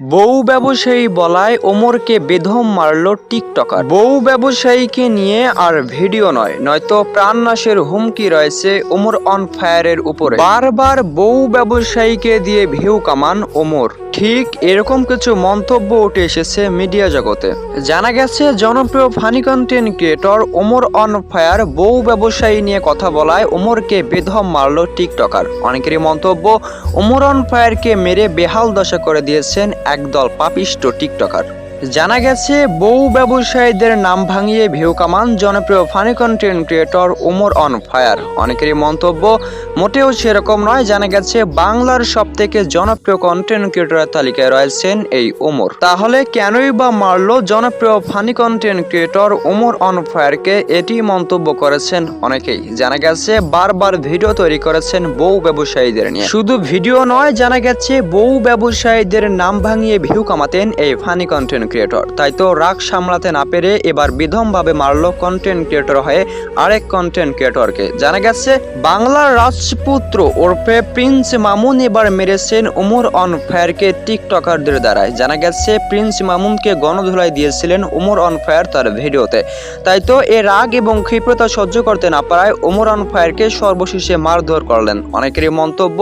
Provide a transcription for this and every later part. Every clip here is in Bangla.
বউ ব্যবসায়ী বলায় ওমরকে বেধম মারল টিকটকার। বউ ব্যবসায়ীকে নিয়ে আর ভিডিও নয়, নয়তো প্রাণনাশের হুমকি রয়েছে ওমর অন ফায়ারের উপরে। বারবার বউ ব্যবসায়ীকে দিয়ে ভিউ কামান ওমর। ঠিক এরকম কিছু মন্তব্য উঠে এসেছে মিডিয়া জগতে। জানা গেছে, জনপ্রিয় funny content creator Omar On Fire বউ ব্যবসায়ী নিয়ে কথা বলায় ওমরকে বেধম মারল টিকটকার। অনেকেরই মন্তব্য, ওমর অন ফায়ারকে মেরে বেহাল দশা করে দিয়েছেন একদল পাপিষ্ট টিকটকার। জানা গেছে বউ ব্যবসায়ীদের নাম ভাঙিয়ে ভিউ কামান জনপ্রিয় funny content creator Omar On Fire. অনেকেরই মন্তব্য, মোটেও সেরকম নয়, জানা গেছে বাংলার সব থেকে জনপ্রিয় কন্টেন্ট ক্রিয়েটরের তালিকায় রয়েছেন এই ওমর। তাহলে কেনই বা মারলো জনপ্রিয় funny content creator Omar On ফায়ারকে এটি মন্তব্য করেছেন অনেকেই। জানা গেছে, বারবার ভিডিও তৈরি করেছেন বউ ব্যবসায়ীদের নিয়ে। শুধু ভিডিও নয়, জানা গেছে বউ ব্যবসায়ীদের নাম ভাঙিয়ে ভিউ কামাতেন এই ফানি কন্টেন্ট ক্রিয়েটর তাই তো রাগ সামলাতে না পেরে এবার বিধমভাবে মারলো কন্টেন্ট ক্রিয়েটর হয়ে আরেক কন্টেন্ট ক্রিয়েটরকে জানা গেছে, বাংলার রাজপুত্র ওরফে প্রিন্স মামুন এবার মেরেছেন ওমর অন ফায়ারকে টিকটকারদের দ্বারাই জানা গেছে, প্রিন্স মামুনকে গণধুলাই দিয়েছিলেন ওমর অন ফায়ার তার ভিডিওতে। তাই তো এ রাগ এবং ক্ষিপ্রতা সহ্য করতে না পারায় ওমর অন ফায়ারকে সর্বশেষে মারধর করলেন। অনেকেরই মন্তব্য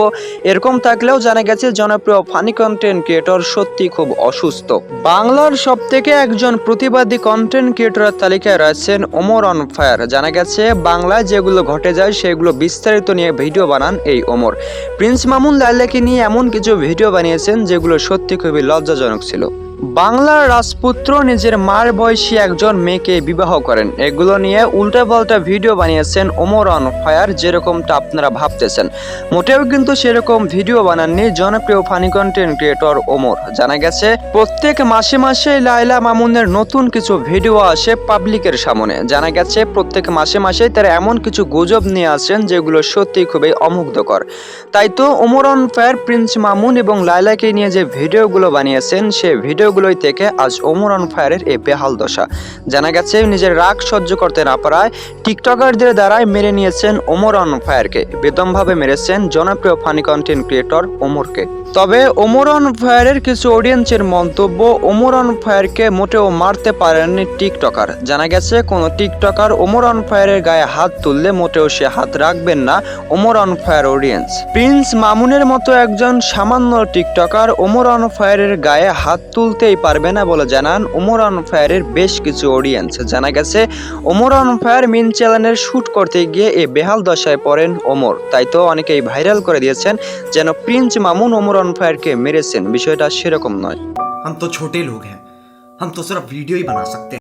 এরকম থাকলেও জানা গেছে, জনপ্রিয় ফানি কন্টেন্ট ক্রিয়েটর সত্যি খুব অসুস্থ। বাংলার সব থেকে একজন প্রতিবাদী কন্টেন্ট ক্রিয়েটরের তালিকায় রয়েছেন ওমর অন ফায়ার। জানা গেছে, বাংলায় যেগুলো ঘটে যায়, সেগুলো বিস্তারিত নিয়ে ভিডিও বানান এই ওমর। প্রিন্স মামুন লাইলাকে নিয়ে এমন কিছু ভিডিও বানিয়েছেন যেগুলো সত্যি খুবই লজ্জাজনক ছিল। বাংলার রাজপুত্র নিজের মার বয়সী একজন মেয়েকে বিবাহ করেন। এগুলো নিয়ে উল্টাপাল্টা ভিডিও বানিয়েছেন ওমর অন ফায়ার, যেরকমটা আপনারা ভাবতেছেন। মোটেও কিন্তু সেরকম ভিডিও বানাননি জনপ্রিয় ফানি কন্টেন্ট ক্রিয়েটর ওমর। জানা গেছে, প্রত্যেক মাসে মাসে লাইলা মামুনের নতুন কিছু ভিডিও আসে পাবলিকের সামনে। জানা গেছে, প্রত্যেক মাসে মাসে তারা এমন কিছু গুজব নিয়ে আসেন যেগুলো সত্যি খুবই অমুগ্ধকর। তাই তো Omar On Fire, Prince Mamun এবং লাইলাকে নিয়ে যে ভিডিওগুলো বানিয়েছেন, সে ভিডিওগুলোই থেকে আজ ওমর অন ফায়ারের এই বেহাল দশা। জানা গেছে, নিজের রাগ সহ্য করতে না পারায় টিকটকারদের দ্বারাই মেরে নিয়েছেন ওমর অন ফায়ারকে। বেদমভাবে মেরেছেন জনপ্রিয় ফানি কন্টেন্ট ক্রিয়েটর ওমরকে। তবে ওমর অন ফায়ারের কিছু অডিয়েন্সের মন্তব্য ওমর অন ফায়ারকে মোটেও মারতে পারেননি টিকটকার। জানা গেছে, কোনো টিকটকার ওমর অন ফায়ারের গায়ে হাত তুললে মোটেও সে হাত রাখবেন না Omar On Fire audience Prince মামুনের মতো একজন সামান্য টিকটকার ওমর অন ফায়ারের গায়ে হাত তুলতেই পারবে না বলে জানান ওমর অন ফায়ারের বেশ কিছু অডিয়েন্স জানা গেছে, ওমর অন ফায়ার মিন চ্যানেলের শ্যুট করতে গিয়ে এ বেহাল দশায় পড়েন ওমর। তাই তো অনেকেই ভাইরাল করে দিয়েছেন যেন প্রিন্স মামুন ওমর অন ফায়ারকে মেরেছেন বিষয়টা সেরকম নয় हम तो छोटे लोग हैं हम तो सिर्फ वीडियो ही बना सकते हैं